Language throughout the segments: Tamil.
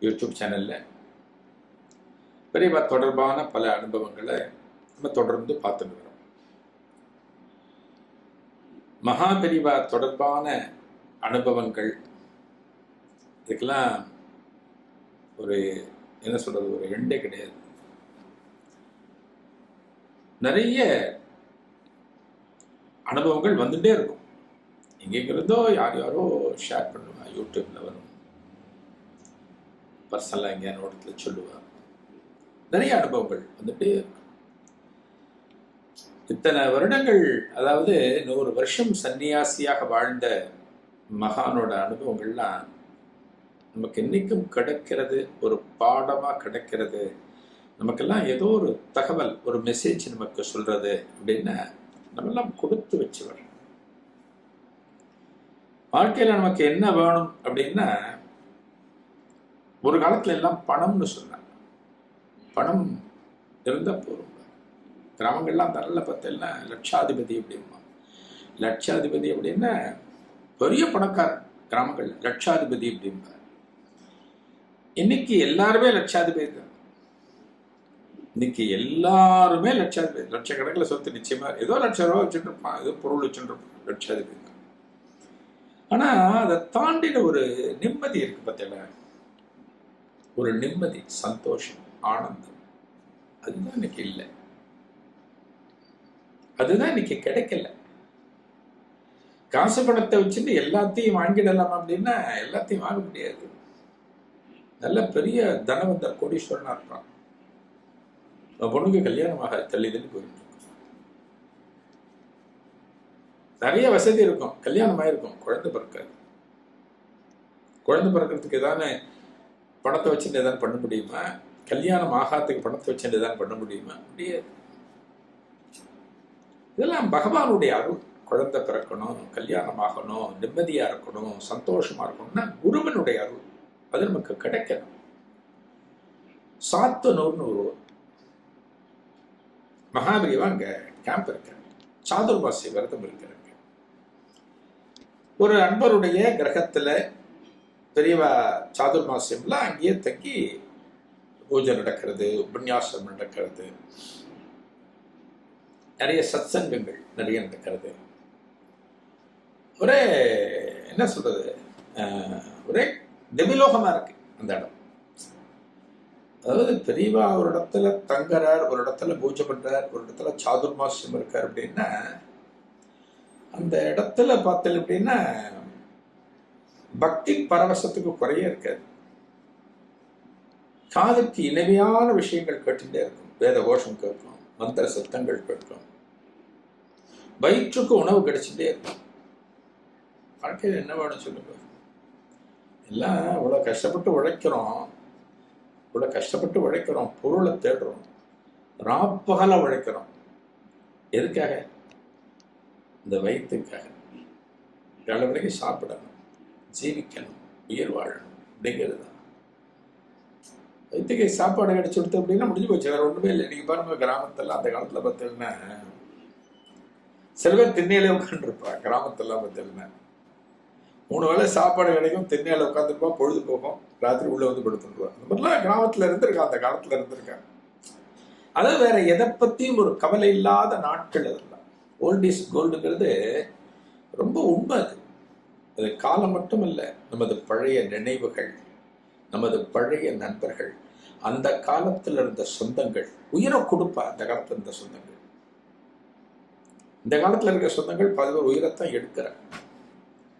யூடியூப் சேனலில். பெரியவா தொடர்பான பல அனுபவங்களை நம்ம தொடர்ந்து பார்த்துட்டு வரோம். மகாபிரிவா தொடர்பான அனுபவங்கள். இதுக்கெல்லாம் ஒரு என்ன சொல்கிறது ஒரு எண்டே கிடையாது. நிறைய அனுபவங்கள் வந்துட்டே இருக்கும். எங்கெங்கிருந்தோ யார் யாரோ ஷேர் பண்ணுவா யூடியூப்பில் வரும். பர்சனலாக எங்கேயான இடத்துல சொல்லுவா. நிறைய அனுபவங்கள் வந்துட்டு இருக்கும் இத்தனை வருடங்கள் அதாவது நூறு வருஷம் சன்னியாசியாக வாழ்ந்த மகானோட அனுபவங்கள்லாம் நமக்கு இன்னைக்கும் கிடைக்கிறது ஒரு பாடமா கிடைக்கிறது. நமக்கெல்லாம் ஏதோ ஒரு தகவல் ஒரு மெசேஜ் நமக்கு சொல்றது அப்படின்னா நம்மெல்லாம் கொடுத்து வச்சவர். வாழ்க்கையில நமக்கு என்ன வேணும் அப்படின்னா ஒரு காலத்துல எல்லாம் பணம்னு சொன்னாங்க. பணம் இருந்தா போதும். கிராமங்கள்லாம் தரல பார்த்தீங்கன்னா லட்சாதிபதி அப்படிமா லட்சாதிபதி அப்படின்னா பெரிய பணக்காரன் கிராமங்கள் லட்சாதிபதி அப்படிம்பார் இன்னைக்கு எல்லாருமே லட்சாதிபதி தான். இன்னைக்கு எல்லாருமே லட்சாதிபதி. லட்சக்கணக்கில் சொத்து நிச்சயமா ஏதோ லட்ச ரூபா வச்சுட்டு இருப்பான் ஏதோ பொருள் வச்சுட்டு இருப்பான் லட்சாதிபதி தான். ஆனா அதை தாண்டின ஒரு நிம்மதி இருக்கு பார்த்தீங்களா ஒரு நிம்மதி சந்தோஷம் ஆனந்தம். அதுதான் இன்னைக்கு இல்லை. அதுதான் இன்னைக்கு கிடைக்கல. காசு பணத்தை வச்சுட்டு எல்லாத்தையும் வாங்கிடலாம் அப்படின்னா எல்லாத்தையும் வாங்க முடியாது. நல்ல பெரிய தனவந்தர் கோடீஸ்வரனா இருப்பான். அவன் பொண்ணுக்கு கல்யாணமாக தள்ளிதுன்னு போயிட்டு நிறைய வசதி இருக்கும். கல்யாணம் ஆயிருக்கும் குழந்தை பிறக்காது. குழந்தை பிறக்கிறதுக்கு ஏதானே பணத்தை வச்சுட்டு ஏதாவது பண்ண முடியுமா? கல்யாணம் ஆகாத்துக்கு பணத்தை வச்சுட்டு ஏதாவது பண்ண முடியுமா? முடியாது. இதெல்லாம் பகவானுடைய அருள். குழந்தை பிறக்கணும் கல்யாணம் ஆகணும் நிம்மதியா இருக்கணும் சந்தோஷமா இருக்கணும்னா குருவனுடைய அருள். அது நமக்கு கிடைக்கணும். சாத்தனூர்னு ஒரு மகாபிரிவா அங்க கேம்ப் இருக்கிறாங்க சாதுர்மாசி விரதம் இருக்கிறாங்க ஒரு அன்பருடைய கிரகத்துல பெரியவா சாதுர்மாசியம்லாம் அங்கேயே தங்கி பூஜை நடக்கிறது உபன்யாசம் நடக்கிறது. நிறைய சத்சங்கங்கள் நிறைய நடக்கிறது. ஒரே என்ன சொல்றது? ஒரே திமிலோகமா இருக்கு அந்த இடம். அதாவது பெரியவா ஒரு இடத்துல தங்குறார் ஒரு இடத்துல பூஜை பண்றார் ஒரு இடத்துல சாதுர்மாசியம் இருக்கார் அப்படின்னா அந்த இடத்துல பார்த்தல் அப்படின்னா பக்தி பரவசத்துக்கு குறைய இருக்காது. காதுக்கு இனிமையான விஷயங்கள் கேட்டுட்டே இருக்கும். வேத கோஷம் கேட்கும் மந்திர சத்தங்கள் கேட்கும். வயிற்றுக்கு உணவு கிடைச்சிட்டே இருக்கும். வாழ்க்கையில் என்ன வேணும் சொல்லுங்க எல்லாம் இவ்வளோ கஷ்டப்பட்டு உழைக்கிறோம். இவ்வளோ கஷ்டப்பட்டு உழைக்கிறோம். பொருளை தேடுறோம். ராப்பகல உழைக்கிறோம். எதுக்காக? இந்த வயிற்றுக்காக வேலை வரைக்கும் சாப்பிடணும். ஜீவிக்கணும் உயிர் வாழணும் அப்படிங்கிறது தான். வைத்திகை சாப்பாடு கிடைச்சி கொடுத்து அப்படின்னா முடிஞ்சு போச்சு. வேற ஒன்றுமே இல்லை. நீங்கள் பாருங்க கிராமத்தெல்லாம் அந்த காலத்தில் பார்த்தீங்கன்னா சில பேர் திண்ணையிலே உட்காந்துருப்பா கிராமத்தெல்லாம் பார்த்தீங்கன்னா. மூணு வேளை சாப்பாடு கிடைக்கும் திண்ணையில உட்காந்துருப்பா பொழுது போகும் ராத்திரி உள்ள வந்து படுத்துருவா. அந்த மாதிரிலாம் கிராமத்துல இருந்திருக்கா அந்த காலத்துல இருந்திருக்காங்க அதாவது வேற எதை பத்தியும் ஒரு கவலை இல்லாத நாட்கள் அதெல்லாம். ஓல்ட் இஸ் கோல்டுங்கிறது ரொம்ப உண்மை அது. அது காலம் மட்டும் இல்லை நமது பழைய நினைவுகள் நமது பழைய நண்பர்கள் அந்த காலத்தில் இருந்த சொந்தங்கள் உயிரை கொடுப்பா அந்த காலத்தில் இருந்த சொந்தங்கள். இந்த காலத்தில் இருக்கிற சொந்தங்கள் பல பேர் உயிரைத்தான் எடுக்கிறாங்க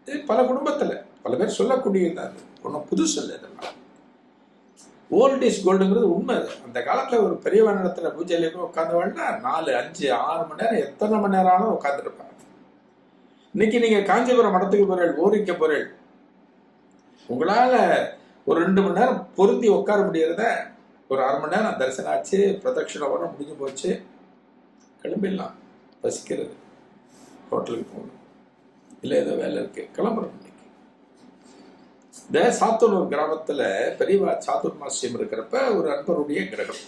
இது பல குடும்பத்தில் பல பேர் சொல்லக்கூடியதான் ஒன்றும் புதுசு இல்லை இதெல்லாம். ஓல்ட் இஸ் கோல்டுங்கிறது உண்மை அது. அந்த காலத்தில் ஒரு பெரியவன் இடத்துல பூஜையில உட்காந்து வாழ்னா நாலு அஞ்சு ஆறு மணி நேரம் எத்தனை மணி நேரம் ஆனாலும் உட்காந்துருப்பாங்க இன்னைக்கு நீங்க காஞ்சிபுரம் மடத்துக்கு போறீள் ஓரிக்க போறீள் உங்களால ஒரு ரெண்டு மணி நேரம் பொருந்தி உட்கார முடியறத ஒரு அரை மணி நேரம் தரிசனம் ஆச்சு பிரதட்சிணம் வர முடிஞ்சு போச்சு. கிளம்பிடலாம் பசிக்கிறது. ஹோட்டலுக்கு போகணும். இல்லை ஏதோ வேலை இருக்கு. கிளம்புறோம் இன்னைக்கு. இந்த சாத்தனூர் கிராமத்துல பெரியவா சாத்துர்மாசியம் இருக்கிறப்ப ஒரு அன்பருடைய கிரகம்.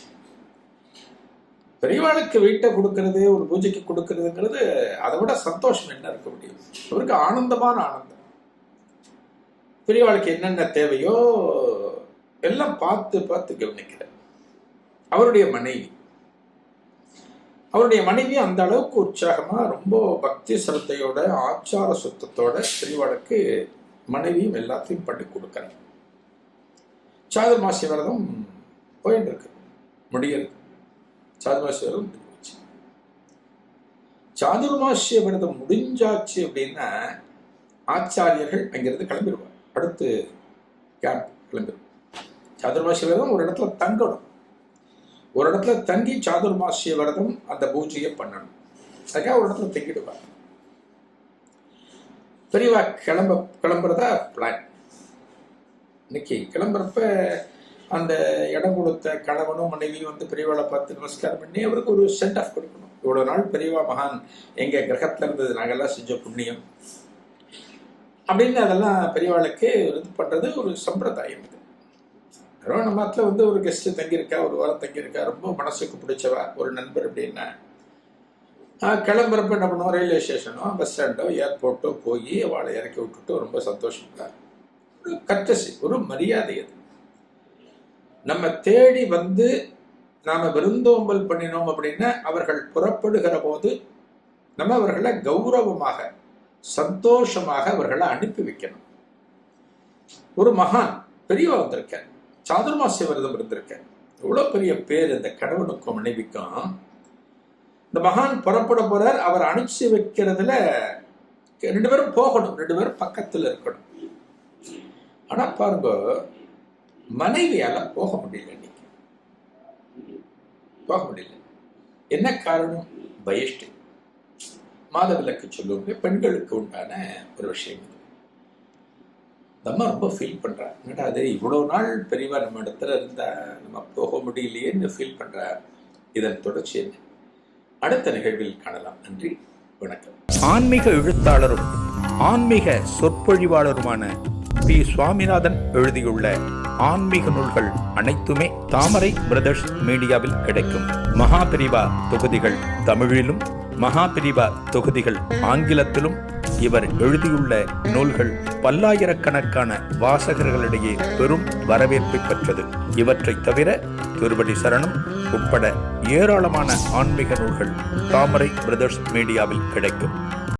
பெரியவாளுக்கு வீட்டை கொடுக்கறது ஒரு பூஜைக்கு கொடுக்கறதுங்கிறது அதை விட சந்தோஷம் என்ன இருக்க முடியும்? அவருக்கு ஆனந்தமான ஆனந்தம். பெரியவாளுக்கு என்னென்ன தேவையோ எல்லாம் பார்த்து பார்த்து கவனிக்கிறார். அவருடைய மனைவி. அவருடைய மனைவி அந்த அளவுக்கு உற்சாகமா ரொம்ப பக்தி சிரத்தையோட ஆச்சார சுத்தத்தோட பெரியவாளுக்கு மனைவியும் எல்லாத்தையும் பண்ணி கொடுக்குறார். சாதுர்மாசி விரதம் போயிட்டு இருக்கு. முடியுது சாதுர்மாசி விரதம் முடிஞ்சு சாதுர்மாசிய விரதம் முடிஞ்சாச்சு அப்படின்னா ஆச்சாரியர்கள் அங்கிருந்து கிளம்பிடுவார் அடுத்து கேம்ப் கிளம்பிடுவார் சாதுர்மாசிய விரதம் ஒரு இடத்துல தங்கணும். ஒரு இடத்துல தங்கி சாதுர்மாசிய விரதம் அந்த பூஜையை பண்ணணும். அதுக்காக ஒரு இடத்துல தங்கிடுவார் பெரியவா கிளம்ப கிளம்புறதா பிளான் இன்னைக்கு கிளம்புறப்ப அந்த இடம் கொடுத்த கணவனும் மனைவியும் வந்து பெரியவாளை பார்த்து நமஸ்காரம் பண்ணி அவருக்கு ஒரு சென்ட் ஆஃப் கொடுக்கணும். இவ்வளோ நாள் பெரியவா மகான் எங்க கிரகத்துல இருந்தது நாங்கெல்லாம் செஞ்ச புண்ணியம். அப்படின்னு அதெல்லாம் பெரியவாளுக்கு இது பண்றது ஒரு சம்பிரதாயம் இது. நம்ம மதத்தில் வந்து ஒரு கெஸ்ட் தங்கியிருக்கா ஒரு வாரம் தங்கியிருக்கா ரொம்ப மனசுக்கு பிடிச்சவா ஒரு நண்பர் அப்படின்னா கிளம்புறப்ப என்ன பண்ணுவோம்? ரயில்வே ஸ்டேஷனோ பஸ் ஸ்டாண்டோ ஏர்போர்ட்டோ போய் அவளை இறக்கி விட்டுட்டு ரொம்ப சந்தோஷம் ஒரு கட்டசி ஒரு மரியாதை அது. நம்ம தேடி வந்து நாம விருந்தோம்பல் பண்ணினோம் அப்படின்னா அவர்கள் புறப்படுகிற போது நம்ம அவர்களை கௌரவமாக சந்தோஷமாக அவர்களை அனுப்பி வைக்கணும். ஒரு மகான் பெரியவா வந்திருக்கேன் சாதுர்மாசிய விரதம் இருந்திருக்கேன் இவ்வளோ பெரிய பேர் இந்த கடவுளுக்கும் மனைவிக்கும். இந்த மகான் புறப்பட போறார். அவர் அனுப்பிச்சு வைக்கிறதுல ரெண்டு பேரும் போகணும். ரெண்டு பேரும் பக்கத்தில் இருக்கணும். ஆனால் பாருங்க மனைவியால போக முடியல இன்னைக்கு. போக முடியல. என்ன காரணம்? பயஷ்டி. மாதவிலக்கு சொல்லுவாங்க பெண்களுக்கு உண்டான ஒரு விஷயம் இது. நம்ம ரொம்ப ஃபீல் பண்றா என்னடா அது இவ்வளவு நாள் பெரியவா நம்ம இடத்துல இருந்தா நம்ம போக முடியலையேன்னு ஃபீல் பண்றா இதன் தொடர்ச்சி என்ன? அடுத்த நிகழ்வில் காணலாம். நன்றி. வணக்கம். ஆன்மீக எழுத்தாளரும் ஆன்மீக சொற்பொழிவாளருமான பி. சுவாமிநாதன் எழுதியுள்ள ஆன்மீக நூல்கள் அனைத்துமே தாமரை பிரதர்ஸ் மீடியாவில் கிடைக்கும். மகாபிரிவா தொகுதிகள் தமிழிலும் மகாபிரிவா தொகுதிகள் ஆங்கிலத்திலும் இவர் எழுதியுள்ள நூல்கள் பல்லாயிரக்கணக்கான வாசகர்களிடையே பெரும் வரவேற்பை பெற்றது. இவற்றைத் தவிர திருவடி சரணம் உட்பட ஏராளமான ஆன்மீக நூல்கள் தாமரை பிரதர்ஸ் மீடியாவில் கிடைக்கும்.